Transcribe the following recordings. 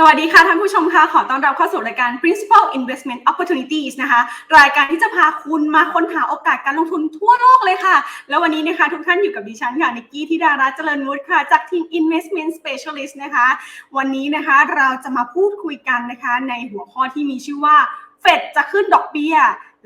สวัสดีค่ะท่านผู้ชมค่ะ ขอต้อนรับเข้าสู่รายการ Principal Investment Opportunities นะคะ รายการที่จะพาคุณมาค้นหาโอกาสการลงทุนทั่วโลกเลยค่ะ แล้ววันนี้นะคะทุกท่านอยู่กับดิฉันค่ะนิกกี้ธิดารัตน์เจริญวุฒิค่ะ จากทีม Investment Specialist นะคะ วันนี้นะคะเราจะมาพูดคุยกันนะคะในหัวข้อที่มีชื่อว่าเฟดจะขึ้นดอกเบี้ย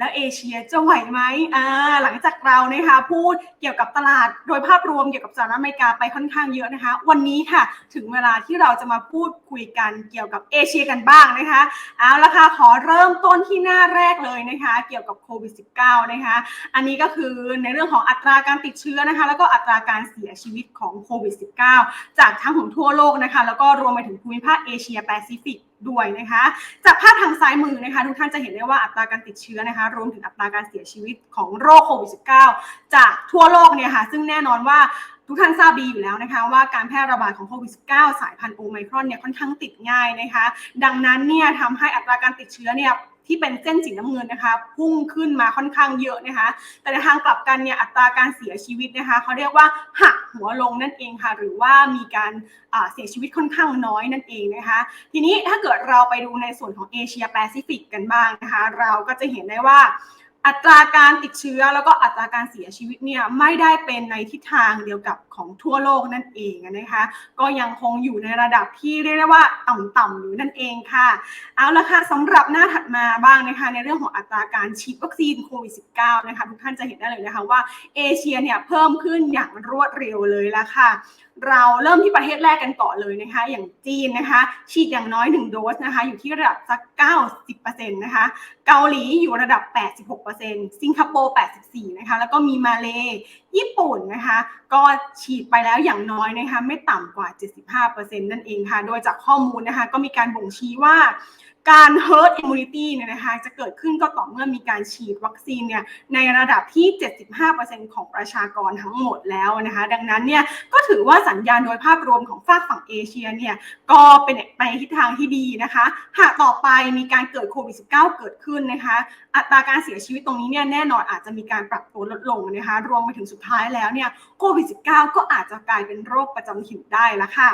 แล้วเอเชียจะไหวไหมอ่าหลังจากเรานะคะพูดเกี่ยวกับตลาดโดยภาพรวมเกี่ยวกับสหรัฐอเมริกาไปค่อนข้างเยอะนะคะ วันนี้ค่ะถึงเวลาที่เราจะมาพูดคุยกันเกี่ยวกับเอเชียกันบ้างนะคะเอาละค่ะขอเริ่มต้นที่หน้าแรกเลยนะคะ เกี่ยวกับโควิด -19 นะคะ อันนี้ก็คือในเรื่องของอัตราการติดเชื้อนะคะ แล้วก็อัตราการเสียชีวิตของโควิด -19 จากทั้งของทั่วโลกนะคะ แล้วก็รวมไปถึงภูมิภาคเอเชียแปซิฟิก ด้วยนะคะ จากภาพทางซ้ายมือนะคะ ทุกท่านจะเห็นได้ว่าอัตราการติดเชื้อนะคะ รวมถึงอัตราการเสียชีวิตของโรคโควิด -19 จากทั่วโลกเนี่ยค่ะ ซึ่งแน่นอนว่าทุกท่านทราบดีอยู่แล้วนะคะว่าการแพร่ระบาดของโควิด -19 สายพันธุ์โอไมครอนเนี่ยค่อนข้างติดง่ายนะคะ ดังนั้นเนี่ยทำให้อัตราการติดเชื้อเนี่ยที่เป็นเส้นสีน้ำเงินนะคะ พุ่งขึ้นมาค่อนข้างเยอะนะคะ แต่ในทางกลับกันเนี่ยอัตราการเสียชีวิตนะคะเขาเรียกว่าหักหัวลงนั่นเองค่ะ หรือว่ามีการเสียชีวิตค่อนข้างน้อยนั่นเองนะคะ ทีนี้ถ้าเกิดเราไปดูในส่วนของเอเชียแปซิฟิกกันบ้างนะคะ เราก็จะเห็นได้ว่า อัตราการติดเชื้อแล้วก็อัตราการเสียชีวิตเนี่ยไม่ได้เป็นในทิศทางเดียวกับของทั่วโลกนั่นเองนะคะ ก็ยังคงอยู่ในระดับที่เรียกได้ว่าต่ำๆอยู่นั่นเองค่ะ เอาละค่ะสำหรับหน้าถัดมาบ้างนะคะในเรื่องของอัตราการฉีดวัคซีนโควิด -19 นะคะทุกท่านจะเห็นได้เลยนะคะว่าเอเชียเนี่ยเพิ่มขึ้นอย่างรวดเร็วเลยละค่ะ เราเริ่มที่ประเทศแรกกันก่อนเลยนะคะ อย่างจีนนะคะ ฉีดอย่างน้อย 1 โดสนะคะ อยู่ที่ระดับสัก 90%นะคะ เกาหลีอยู่ระดับ 86%สิงคโปร์84นะคะแล้วก็มีมาเลญี่ปุ่นนะคะก็ฉีดไปแล้วอย่างน้อยนะคะไม่ต่ำกว่า 75%นั่นเองค่ะ โดยจากข้อมูลนะคะก็มีการบ่งชี้ว่า การ herd immunity เนี่ยนะคะจะเกิดขึ้นก็ต่อเมื่อมีการฉีดวัคซีนเนี่ยในระดับที่ 75%ของประชากรทั้งหมดแล้วนะคะดังนั้นเนี่ยก็ถือว่าสัญญาณโดยภาพรวมของฝากฝั่งเอเชียเนี่ยก็เป็นไปทิศทางที่ดีนะคะ หากต่อไปมีการเกิดโควิด -19 เกิดขึ้นนะคะ อัตราการเสียชีวิตตรงนี้เนี่ยแน่นอนอาจจะมีการปรับตัวลดลงนะคะรวมไปถึงสุดท้ายแล้วเนี่ยโควิด -19 ก็อาจจะกลายเป็นโรคประจำถิ่นได้ละค่ะ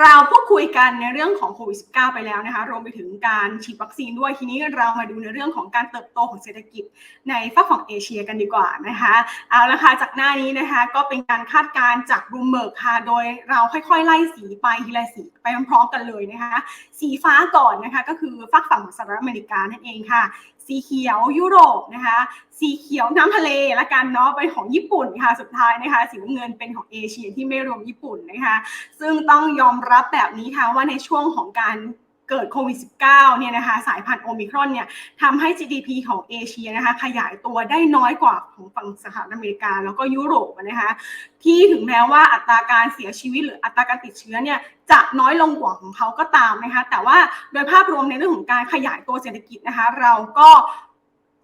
เราพูดคุยกันในเรื่องของโควิด -19 ไปแล้วนะคะ รวมไปถึงการฉีดวัคซีนด้วย ทีนี้เรามาดูในเรื่องของการเติบโตของเศรษฐกิจในฝั่งของเอเชียกันดีกว่านะคะ เอาละค่ะ จากหน้านี้นะคะ ก็เป็นการคาดการณ์จากรูมเบิร์กค่ะ โดยเราค่อยๆ ไล่สีไปทีละสีไปพร้อมๆกันเลยนะคะ สีฟ้าก่อนนะคะ ก็คือฝั่งฝั่งของสหรัฐอเมริกานั่นเองค่ะ สีเขียวยุโรปนะคะ สีเขียวน้ำทะเลละกันเนาะเป็นของญี่ปุ่นค่ะสุดท้ายนะคะ สีน้ำเงินเป็นของเอเชียที่ไม่รวมญี่ปุ่นนะคะ ซึ่งต้องยอมรับแบบนี้ค่ะว่าในช่วงของการ เกิดโควิด -19 เนี่ยนะคะสายพันธุ์โอมิครอนเนี่ยทำให้ GDP ของเอเชียนะคะขยายตัวได้น้อยกว่าของฝั่งสหรัฐอเมริกา แล้วก็ยุโรปนะคะที่ถึงแม้ว่าอัตราการเสียชีวิตหรืออัตราการติดเชื้อเนี่ยจะน้อยลงกว่าของเขาก็ตามนะคะแต่ว่าโดยภาพรวมในเรื่องของการขยายตัวเศรษฐกิจนะคะเราก็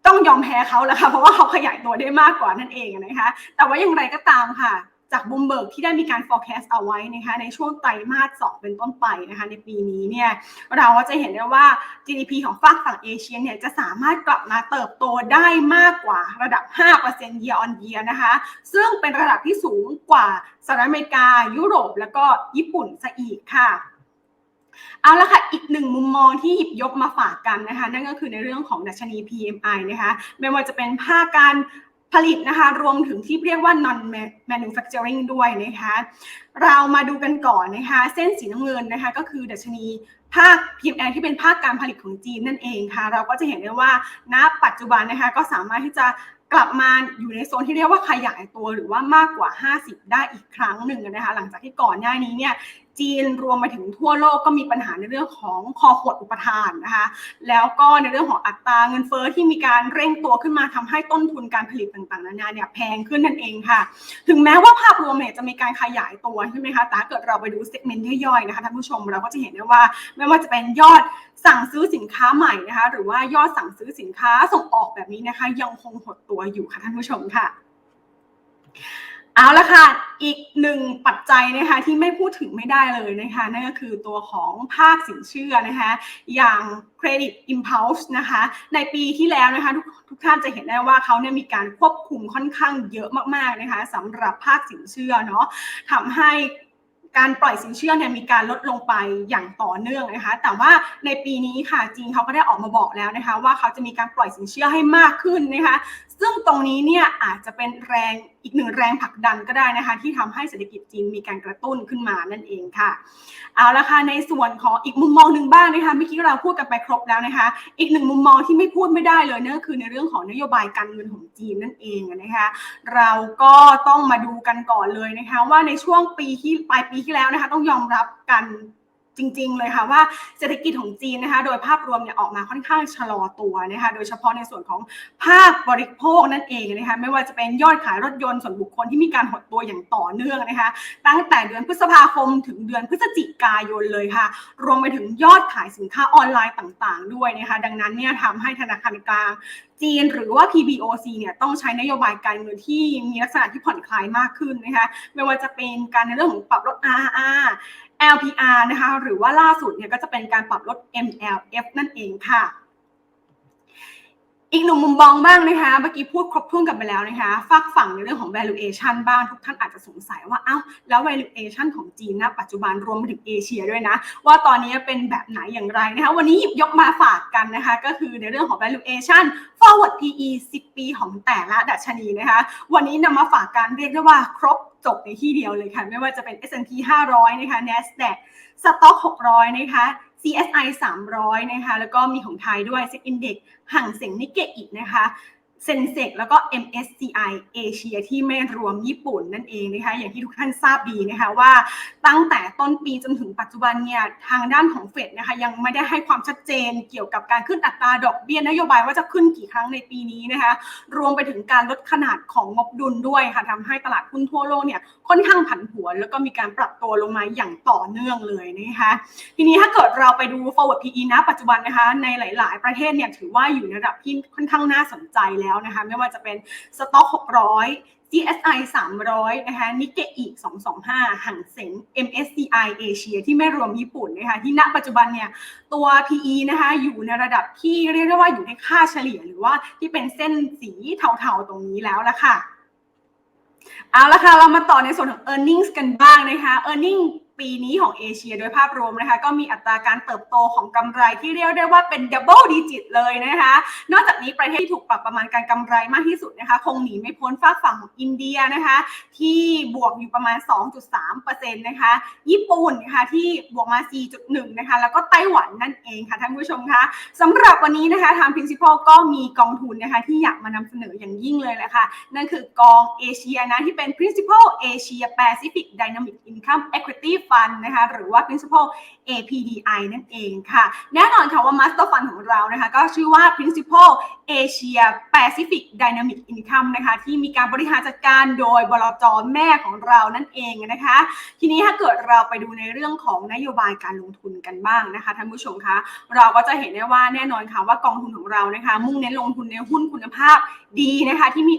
ต้องยอมแพ้เขาแหละค่ะเพราะว่าเขาขยายตัวได้มากกว่านั่นเองนะคะแต่ว่าอย่างไรก็ตามค่ะ จากบูมเบิร์กที่ได้มีการ forecast เอาไว้นะคะในช่วงไตรมาส 2 เป็นต้นไปนะคะในปีนี้เนี่ยเราก็จะเห็นได้ว่า GDP ของฝั่งฝั่งเอเชียเนี่ยจะสามารถกลับมาเติบโตได้มากกว่าระดับ 5% year on year นะคะซึ่งเป็นระดับที่สูงกว่าสหรัฐอเมริกา ยุโรป แล้วก็ญี่ปุ่นซะอีกค่ะเอาละค่ะ อีกหนึ่งมุมมองที่หยิบยกมาฝากกันนะคะ นั่นก็คือในเรื่องของดัชนี PMI นะคะ ไม่ว่าจะเป็นภาคการ ผลิตนะคะรวมถึงที่เรียกว่า non manufacturing ด้วยนะคะเรามาดูกันก่อนนะคะเส้นสีน้ำเงินนะคะก็คือดัชนีภาค PMI ที่เป็นภาคการผลิตของจีนนั่นเองค่ะ เราก็จะเห็นได้ว่าณปัจจุบันนะคะก็สามารถที่จะกลับมาอยู่ในโซนที่เรียกว่าขยายตัวหรือว่ามากกว่า 50 ได้อีกครั้งหนึ่งนะคะ หลังจากที่ก่อนหน้านี้เนี่ย จีนรวมไปถึงทั่วโลกก็มีปัญหาในเรื่องของคอขวดอุปทานนะคะแล้วก็ในเรื่องของอัตราเงินเฟอ้อที่มีการเร่งตัวขึ้นมาทำให้ต้นทุนการผลิตต่างๆนานาเนี่ยแพงขึ้นนั่นเองค่ะ ถึงแม้ว่าภาพรวมเนี่ยจะมีการขยายตัวใช่ไหมคะแต่เกิดเราไปดูเซกเมนต์ย่อยๆนะคะท่านผู้ชมเราก็จะเห็นได้ว่าไม่ว่าจะเป็นยอดสั่งซื้อสินค้าใหม่นะคะหรือว่ายอดสั่งซื้อสินค้าส่งออกแบบนี้นะคะ ยังคงหดตัวอยู่ค่ะท่านผู้ชมค่ะ เอาละค่ะ อีกหนึ่งปัจจัยนะคะที่ไม่พูดถึงไม่ได้เลยนะคะนั่นก็คือตัวของภาคสินเชื่อนะคะอย่าง Credit Impulse นะคะในปีที่แล้วนะคะทุกทุกท่านจะเห็นได้ว่าเขาเนี่ยมีการควบคุมค่อนข้างเยอะมากๆนะคะสำหรับภาคสินเชื่อเนาะทำให้ การปล่อยสินเชื่อเนี่ยมีการลดลงไปอย่างต่อเนื่องนะคะ แต่ว่าในปีนี้ค่ะจีนเขาก็ได้ออกมาบอกแล้วนะคะ ว่าเขาจะมีการปล่อยสินเชื่อให้มากขึ้นนะคะ ซึ่งตรงนี้เนี่ยอาจจะเป็นแรงอีกหนึ่งแรงผลักดันก็ได้นะคะ ที่ทำให้เศรษฐกิจจีนมีการกระตุ้นขึ้นมานั่นเองค่ะเอาละค่ะในส่วนของอีกมุมมองหนึ่งบ้างนะคะเมื่อกี้เราพูดกันไปครบแล้วนะคะ อีกหนึ่งมุมมองที่ไม่พูดไม่ได้เลยนั่นก็คือในเรื่องของนโยบายการเงินของจีนนั่นเองนะคะ เราก็ต้องมาดูกันก่อนเลยนะคะ ว่าในช่วงปีที่ปลายปีที่แล้วนะคะ ต้องยอมรับกัน จริงๆเลยค่ะว่าเศรษฐกิจของจีนนะคะโดยภาพรวมเนี่ยออกมาค่อนข้างชะลอตัวนะคะโดยเฉพาะในส่วนของภาคบริโภคนั่นเองนะคะไม่ว่าจะเป็นยอดขายรถยนต์ส่วนบุคคลที่มีการหดตัวอย่างต่อเนื่องนะคะตั้งแต่เดือนพฤษภาคมถึงเดือนพฤศจิกายนเลยค่ะ รวมไปถึงยอดขายสินค้าออนไลน์ต่างๆ ด้วยนะคะดังนั้นเนี่ยทำให้ธนาคารกลางจีนหรือว่า PBOC เนี่ยต้องใช้นโยบายการเงินที่มีลักษณะที่ผ่อนคลายมากขึ้นนะคะไม่ว่าจะเป็นการในเรื่องของปรับลด RR LPR นะคะหรือว่าล่าสุดเนี่ยก็จะเป็นการปรับลด MLF นั่นเองค่ะ อีกหนึ่งมุมมองบ้างนะคะเมื่อกี้พูดครบถ้วนกันไปแล้วนะคะฝากฝั่งในเรื่องของ valuation บ้างทุกท่านอาจจะสงสัยว่าเอ้าแล้ว valuation ของจีนนะปัจจุบันรวมไปถึงเอเชียด้วยนะ ว่าตอนนี้เป็นแบบไหนอย่างไรนะคะวันนี้หยิบยกมาฝากกันนะคะก็คือในเรื่องของ valuation forward PE 10 ปีของแต่ละดัชนีนะคะวันนี้นำมาฝากกันเรียกได้ว่าครบ จบในที่เดียวเลยค่ะ ไม่ว่าจะเป็น S&P 500 นะคะ NASDAQ สต็อก600 นะคะ CSI 300 นะคะ แล้วก็มีของไทยด้วย Set Index ห่างเสียงนิเกอีกนะคะ เซนเซกแล้วก็ MSCI เอเชียที่ไม่รวมญี่ปุ่นนั่นเองนะคะอย่างที่ทุกท่านทราบดีนะคะว่าตั้งแต่ต้นปีจนถึงปัจจุบันเนี่ยทางด้านของเฟดนะคะยังไม่ได้ให้ความชัดเจนเกี่ยวกับการขึ้นอัตราดอกเบี้ยนโยบายว่าจะขึ้นกี่ครั้งในปีนี้นะคะรวมไปถึงการลดขนาดของงบดุลด้วยค่ะทำให้ตลาดหุ้นทั่วโลกเนี่ยค่อนข้างผันผวน แล้วก็มีการปรับตัวลงมาอย่างต่อเนื่องเลยนะคะทีนี้ถ้าเกิดเราไปดู forward PE นะปัจจุบันนะคะในหลาย ๆ ประเทศเนี่ยถือว่าอยู่ในระดับที่ค่อนข้างน่าสนใจแล้วนะคะไม่ว่าจะเป็นสต็อก600 CSI 300 นะคะ นิเกอี225ห่งเส็ง MSCI เอเชียที่ไม่รวมญี่ปุ่นนะคะ ที่ณปัจจุบันเนี่ย ตัว PE นะคะ อยู่ในระดับที่เรียกได้ว่าอยู่ในค่าเฉลี่ยหรือว่าที่เป็นเส้นสีเทาๆตรงนี้แล้วละค่ะ เอาละค่ะ เรามาต่อในส่วนของ e a r n i n g กันบ้างนะคะ e a r n i n g ปีนี้ของเอเชียโดยภาพรวมนะคะ ก็มีอัตราการเติบโตของกำไรที่เรียกได้ว่าเป็น double digit เลยนะคะ นอกจากนี้ประเทศที่ถูกปรับประมาณการกำไรมากที่สุดนะคะ คงหนีไม่พ้นฝากฝั่งของอินเดียนะคะ ที่บวกอยู่ประมาณ 2.3%นะคะ ญี่ปุ่นค่ะที่บวกมา 4.1 นะคะ แล้วก็ไต้หวันนั่นเองค่ะท่านผู้ชมคะสำหรับวันนี้นะคะทาง principal ก็มีกองทุนนะคะที่อยากมานำเสนออย่างยิ่งเลยแหละค่ะ นั่นคือกองเอเชียนะที่เป็น principal Asia Pacific Dynamic Income Equity Fund นะคะหรือว่า principal APDI นั่นเองค่ะ แน่นอนค่ะว่า Master Fund ของเรานะคะก็ชื่อว่า principal Asia Pacific Dynamic Income นะคะที่มีการบริหารจัดการโดยบลจแม่ของเรานั่นเองนะคะ ทีนี้ถ้าเกิดเราไปดูในเรื่องของนโยบายการลงทุนกันบ้างนะคะท่านผู้ชมคะเราก็จะเห็นได้ว่าแน่นอนค่ะว่ากองทุนของเรานะคะ มุ่งเน้นลงทุนในหุ้นคุณภาพดีนะคะที่มี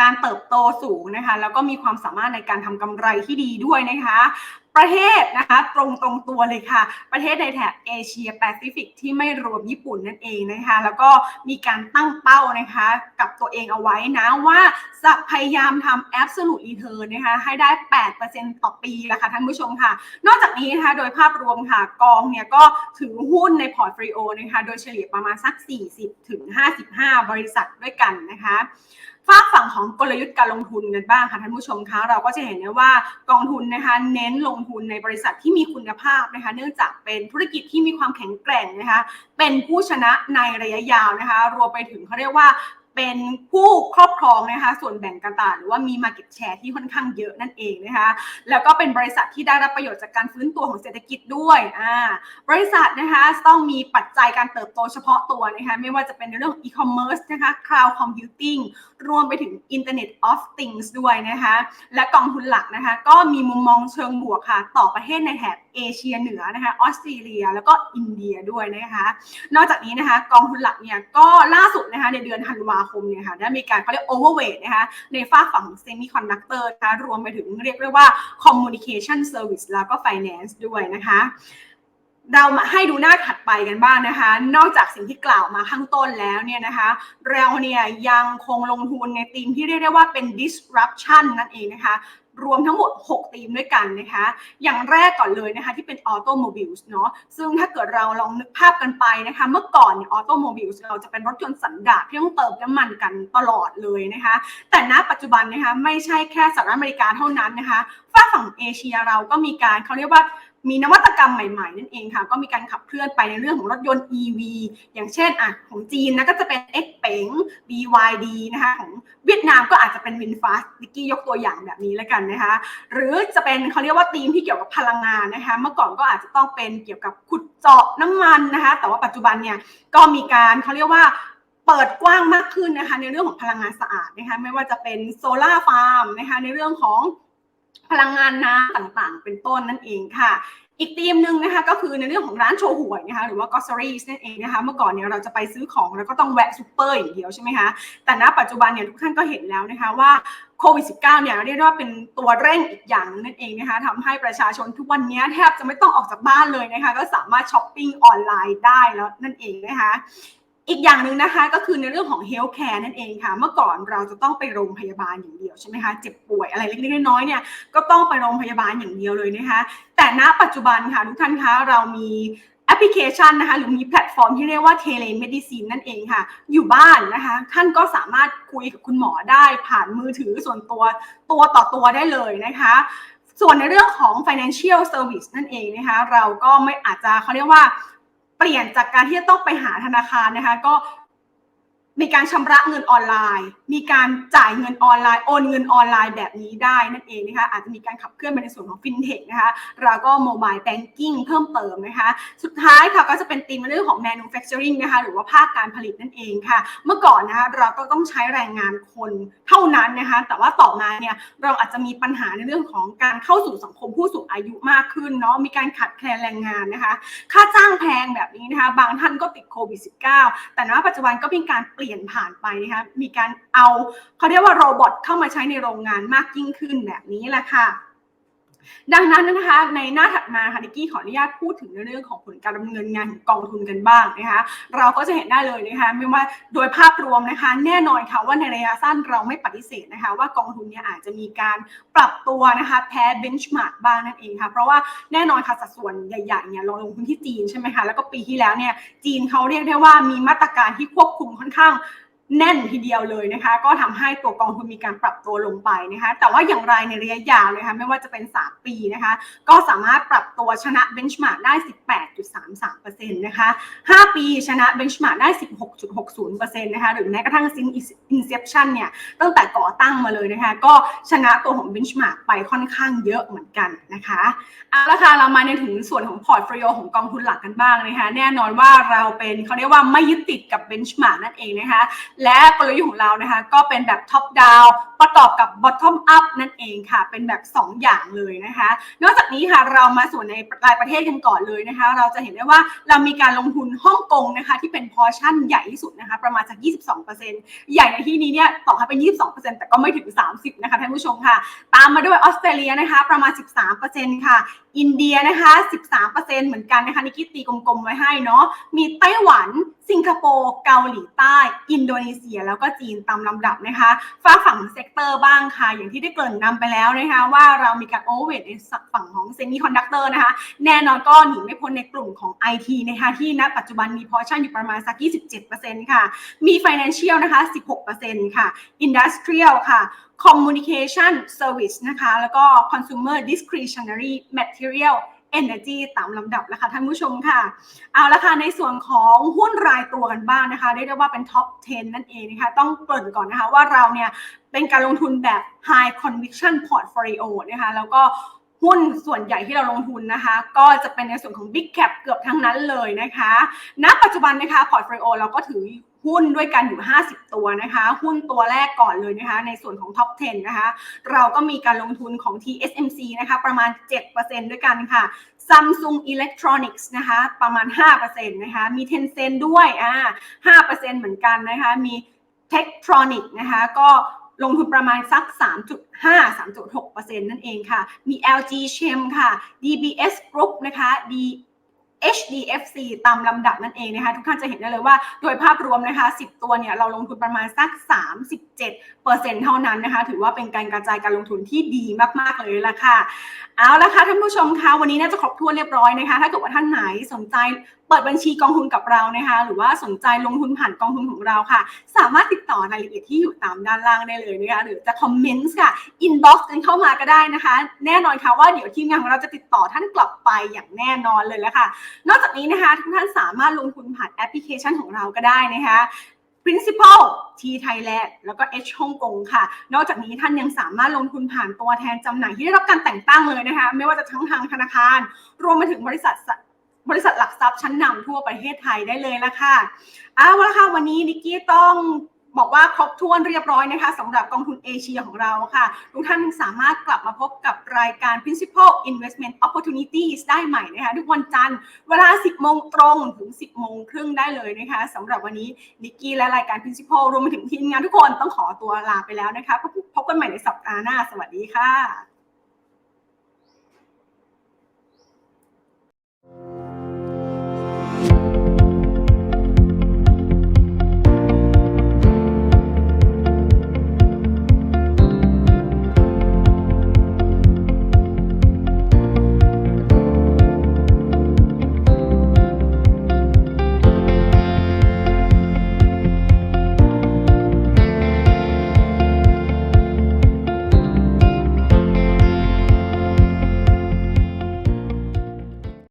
การเติบโตสูงนะคะแล้วก็มีความสามารถในการทำกำไรที่ดีด้วยนะคะ ประเทศนะคะตรงตรงตัวเลยค่ะ ประเทศในแถบเอเชียแปซิฟิกที่ไม่รวมญี่ปุ่นนั่นเองนะคะแล้วก็มีการตั้งเป้านะคะกับตัวเองเอาไว้นะว่าจะพยายามทำ absolute return นะคะให้ได้ 8%ต่อปีละคะท่านผู้ชมค่ะ นอกจากนี้นะคะโดยภาพรวมค่ะกองเนี่ยก็ถือหุ้นในพอร์ตฟลิโอนะคะโดยเฉลี่ยประมาณสัก 40-55 บริษัทด้วยกันนะคะ ฝากฝั่งของกลยุทธ์การลงทุนกันบ้างค่ะท่านผู้ชมคะเราก็จะเห็นได้ว่ากองทุนนะคะเน้นลงทุนในบริษัทที่มีคุณภาพนะคะ เนื่องจากเป็นธุรกิจที่มีความแข็งแกร่งนะคะ เป็นผู้ชนะในระยะยาวนะคะ รวมไปถึงเขาเรียกว่า เป็นผู้ครอบครองนะคะส่วนแบ่งการตลาดหรือว่ามี Market Share ที่ค่อนข้างเยอะนั่นเองนะคะแล้วก็เป็นบริษัทที่ได้รับประโยชน์จากการฟื้นตัวของเศรษฐกิจด้วยอ่าบริษัทนะคะต้องมีปัจจัยการเติบโตเฉพาะตัวนะคะไม่ว่าจะเป็นในเรื่ององ e-commerce นะคะ cloud computing รวมไปถึง Internet of Things ด้วยนะคะและกองทุนหลักนะคะก็มีมุมมองเชิงบวกค่ะต่อประเทศในแถบ เอเชียเหนือนะคะออสเตรเลียแล้วก็อินเดียด้วยนะคะนอกจากนี้นะคะกองทุนหลักเนี่ยก็ล่าสุดนะคะในเดือนธันวาคมเนี่ยค่ะได้มีการเขาเรียก overweight นะคะในฝ้าฝั่ง semiconductor นะคะรวมไปถึงเรียกได้ว่า communication service แล้วก็ finance ด้วยนะคะเรามาให้ดูหน้าถัดไปกันบ้างนะคะ นอกจากสิ่งที่กล่าวมาข้างต้นแล้วเนี่ยนะคะ เราเนี่ยยังคงลงทุนในธีมที่เรียกได้ว่าเป็น disruption นั่นเองนะคะ รวมทั้งหมด 6 ธีมด้วยกันนะคะ อย่างแรกก่อนเลยนะคะที่เป็นออโตโมบิลส์เนาะ ซึ่งถ้าเกิดเราลองนึกภาพกันไปนะคะ เมื่อก่อนเนี่ยออโตโมบิลส์เราจะเป็นรถยนต์สันดาปที่ต้องเติมน้ำมันกันตลอดเลยนะคะ แต่ณปัจจุบันนะคะไม่ใช่แค่สหรัฐอเมริกาเท่านั้นนะคะ ฝ้าฝั่งเอเชียเราก็มีการเขาเรียกว่า มีนวัตกรรมใหม่ๆ นั่นเองค่ะ ก็มีการขับเคลื่อนไปในเรื่องของรถยนต์ EV อย่างเช่นอะของจีนนะก็จะเป็น X เป๋ง BYD นะคะของเวียดนามก็อาจจะเป็น VinFast ดิกกี้ยกตัวอย่างแบบนี้แล้วกันนะคะ หรือจะเป็นเขาเรียกว่าธีมที่เกี่ยวกับพลังงานนะคะ เมื่อก่อนก็อาจจะต้องเป็นเกี่ยวกับขุดเจาะน้ำมันนะคะ แต่ว่าปัจจุบันเนี่ยก็มีการเขาเรียกว่าเปิดกว้างมากขึ้นนะคะในเรื่องของพลังงานสะอาดนะคะไม่ว่าจะเป็นโซลาร์ฟาร์มนะคะในเรื่องของ พลังงานน้ำต่างๆ เป็นต้นนั่นเองค่ะ อีกธีมหนึ่งนะคะก็คือในเรื่องของร้านโชว์หวยนะคะหรือว่า groceries นั่นเองนะคะเมื่อก่อนเนี่ยเราจะไปซื้อของแล้วก็ต้องแวะซูเปอร์อย่างเดียวใช่ไหมคะแต่ณปัจจุบันเนี่ยทุกท่านก็เห็นแล้วนะคะว่าโควิด -19 เนี่ยเรียกว่าเป็นตัวเร่งอีกอย่างนั่นเองนะคะทำให้ประชาชนทุกวันนี้แทบจะไม่ต้องออกจากบ้านเลยนะคะก็สามารถช้อปปิ้งออนไลน์ได้แล้วนั่นเองนะคะ อีกอย่างหนึ่งนะคะก็คือในเรื่องของ health care นั่นเองค่ะ เมื่อก่อนเราจะต้องไปโรงพยาบาลอย่างเดียวใช่ไหมคะเจ็บป่วยอะไรเล็กๆน้อยๆเนี่ยก็ต้องไปโรงพยาบาลอย่างเดียวเลยนะคะ แต่ณปัจจุบันค่ะทุกท่านคะเรามีแอปพลิเคชันนะคะหรือมีแพลตฟอร์มที่เรียกว่า telemedicine นั่นเองค่ะ อยู่บ้านนะคะ ท่านก็สามารถคุยกับคุณหมอได้ผ่านมือถือส่วนตัวตัวต่อตัวได้เลยนะคะส่วนในเรื่องของ financial service นั่นเองนะคะ เราก็ไม่อาจจะเขาเรียกว่า เปลี่ยนจากการที่จะต้องไปหาธนาคารนะคะ ก็ มีการชำระเงินออนไลน์ มีการจ่ายเงินออนไลน์ โอนเงินออนไลน์แบบนี้ได้นั่นเองนะคะ อาจจะมีการขับเคลื่อนไปในส่วนของฟินเทคนะคะแล้วก็โมบายแบงกิ้งเพิ่มเติมนะคะ สุดท้ายค่ะก็จะเป็นธีมในเรื่องของ manufacturing นะคะ หรือว่าภาคการผลิตนั่นเองค่ะ เมื่อก่อนนะคะเราก็ต้องใช้แรงงานคนเท่านั้นนะคะ แต่ว่าต่อมาเนี่ยเราอาจจะมีปัญหาในเรื่องของการเข้าสู่สังคมผู้สูงอายุมากขึ้นเนาะ มีการขาดแคลนแรงงานนะคะ ค่าจ้างแพงแบบนี้นะคะ บางท่านก็ติดโควิด -19 แต่ณปัจจุบันก็มีการเปลี่ยนลี่ยนผ่านไปนะคะมีการเอาเขาเรียกว่าโรบอทเข้ามาใช้ในโรงงานมากยิ่งขึ้นแบบนี้แหละค่ะ ดังนั้นนะคะในหน้าถัดมาค่ะนิกกี้ขออนุญาตพูดถึงในเรื่องของผลการดำเนินงานของกองทุนกันบ้างนะคะเราก็จะเห็นได้เลยนะคะไม่ว่าโดยภาพรวมนะคะแน่นอนค่ะว่าในระยะสั้นเราไม่ปฏิเสธนะคะว่ากองทุนเนี่ยอาจจะมีการปรับตัวนะคะแพ้เบนช์มาร์กบ้างนั่นเองค่ะเพราะว่าแน่นอนค่ะสัดส่วนใหญ่ๆเนี่ยเราลงทุนที่จีนใช่ไหมคะแล้วก็ปีที่แล้วเนี่ยจีนเขาเรียกได้ว่ามีมาตรการที่ควบคุมค่อนข้าง แน่นทีเดียวเลยนะคะ ก็ทำให้ตัวกองทุนมีการปรับตัวลงไปนะคะ แต่ว่าอย่างไรในระยะยาวนะคะไม่ว่าจะเป็น 3 ปีนะคะ ก็สามารถปรับตัวชนะเบนช์มาร์กได้ 18.33%นะคะ5 ปีชนะเบนช์มาร์กได้ 16.60%นะคะหรือแม้กระทั่งซินอินเซปชันเนี่ยตั้งแต่ก่อตั้งมาเลยนะคะ ก็ชนะตัวของเบนช์มาร์กไปค่อนข้างเยอะเหมือนกันนะคะเอาละค่ะเรามาในถึงส่วนของพอร์ตโฟลิโอของกองทุนหลักกันบ้างนะคะ แน่นอนว่าเราเป็นเขาเรียกว่าไม่ยึดติดกับเบนช์มาร์กนั่นเองนะคะและกลยุทธ์ของเรานะคะก็เป็นแบบท็อปดาวประกอบกับบอททอมอัพนั่นเองค่ะ เป็นแบบ 2 อย่างเลยนะคะ นอกจากนี้ค่ะเรามาส่วนในรายประเทศกันก่อนเลยนะคะ เราจะเห็นได้ว่าเรามีการลงทุนฮ่องกงนะคะ ที่เป็นพอร์ชั่นใหญ่ที่สุดนะคะ ประมาณสัก22%ใหญ่ในที่นี้เนี่ยต่อให้เป็น 22%แต่ก็ไม่ถึง 30 นะคะท่านผู้ชมค่ะ ตามมาด้วยออสเตรเลียนะคะ ประมาณ 13%ค่ะ อินเดียนะคะ 13%เหมือนกันนะคะนิกกี้ตีกลมๆไว้ให้เนาะมีไต้หวันสิงคโปร์เกาหลีใต้ อินโดนีเซีย แล้วก็จีนตามลำดับนะคะฝ้าฝั่งเซกเตอร์บ้างค่ะ อย่างที่ได้เกริ่นนำไปแล้วนะคะ ว่าเรามีการโอเวอร์ในฝั่งของเซมิคอนดักเตอร์นะคะ แน่นอนก็หนีไม่พ้นในกลุ่มของ IT นะคะที่ณปัจจุบันมีพอชั่นอยู่ประมาณสัก 27%ค่ะ มี Financial นะคะ 16%ค่ะ Industrial ค่ะ Communication Service นะคะ แล้วก็ Consumer Discretionary Material Energy ตามลำดับแล้วค่ะท่านผู้ชมค่ะ เอาละค่ะในส่วนของหุ้นรายตัวกันบ้างนะคะเรียกได้ว่าเป็นท็อป 10 นั่นเองนะคะต้องเกริ่นก่อนนะคะว่าเราเนี่ยเป็นการลงทุนแบบ High Conviction Portfolio นะคะแล้วก็หุ้นส่วนใหญ่ที่เราลงทุนนะคะ ก็จะเป็นในส่วนของ Big Cap เกือบทั้งนั้นเลยนะคะ ณ ปัจจุบันนะคะ Portfolio เราก็ถือ หุ้นด้วยกันอยู่ 50 ตัวนะคะ หุ้นตัวแรกก่อนเลยนะคะ ในส่วนของ Top 10 นะคะ เราก็มีการลงทุนของ TSMC นะคะ ประมาณ 7%ด้วยกันค่ะ Samsung Electronics นะคะ ประมาณ 5%นะคะ มี Tencent ด้วยอ่า5%เหมือนกันนะคะ มี Tektronic นะคะ ก็ลงทุนประมาณสัก 3.5 3.6%นั่นเองค่ะ มี LG Chem ค่ะ DBS Group นะคะ D HDFC ตามลำดับนั่นเองนะคะทุกท่านจะเห็นได้เลยว่าโดยภาพรวมนะคะ 10 ตัวเนี่ยเราลงทุนประมาณสัก 37เปอร์เซ็นต์เท่านั้นนะคะถือว่าเป็นการกระจายการลงทุนที่ดีมาก ๆ เลยละค่ะ เอาละค่ะท่านผู้ชมคะวันนี้น่าจะครบถ้วนเรียบร้อยนะคะถ้าเกิดว่าท่านไหนสนใจเปิดบัญชีกองทุนกับเรานะคะหรือว่าสนใจลงทุนผ่านกองทุนของเราค่ะ สามารถติดต่อรายละเอียดที่อยู่ตามด้านล่างได้เลยนะคะหรือจะคอมเมนต์ค่ะอินบ็อกซ์กันเข้ามาก็ได้นะคะ แน่นอนค่ะว่าเดี๋ยวทีมงานของเราจะติดต่อท่านกลับไปอย่างแน่นอนเลยแล้วค่ะนอกจากนี้นะคะทุกท่านสามารถลงทุนผ่านแอปพลิเคชันของเราก็ได้นะคะ Principal T Thailand แล้วก็ H ฮ่องกงค่ะ นอกจากนี้ท่านยังสามารถลงทุนผ่านตัวแทนจำหน่ายที่ได้รับการแต่งตั้งเลยนะคะ ไม่ว่าจะทั้งทางธนาคาร รวมไปถึงบริษัทบริษัทหลักทรัพย์ชั้นนำทั่วประเทศไทยได้เลยละค่ะเอาละค่ะวันนี้นิกกี้ต้อง บอกว่าครบถ้วนเรียบร้อยนะคะสำหรับกองทุนเอเชียของเราค่ะ ทุกท่านสามารถกลับมาพบกับรายการ Principal Investment Opportunities ได้ใหม่นะคะ ทุกวันจันทร์เวลา 10 โมงตรงถึง 10 โมงครึ่งได้เลยนะคะสำหรับวันนี้นิกกี้และรายการ Principal รวมไปถึงทีมงานทุกคนต้องขอตัวลาไปแล้วนะคะพบพบกันใหม่ในสัปดาห์หน้า สวัสดีค่ะ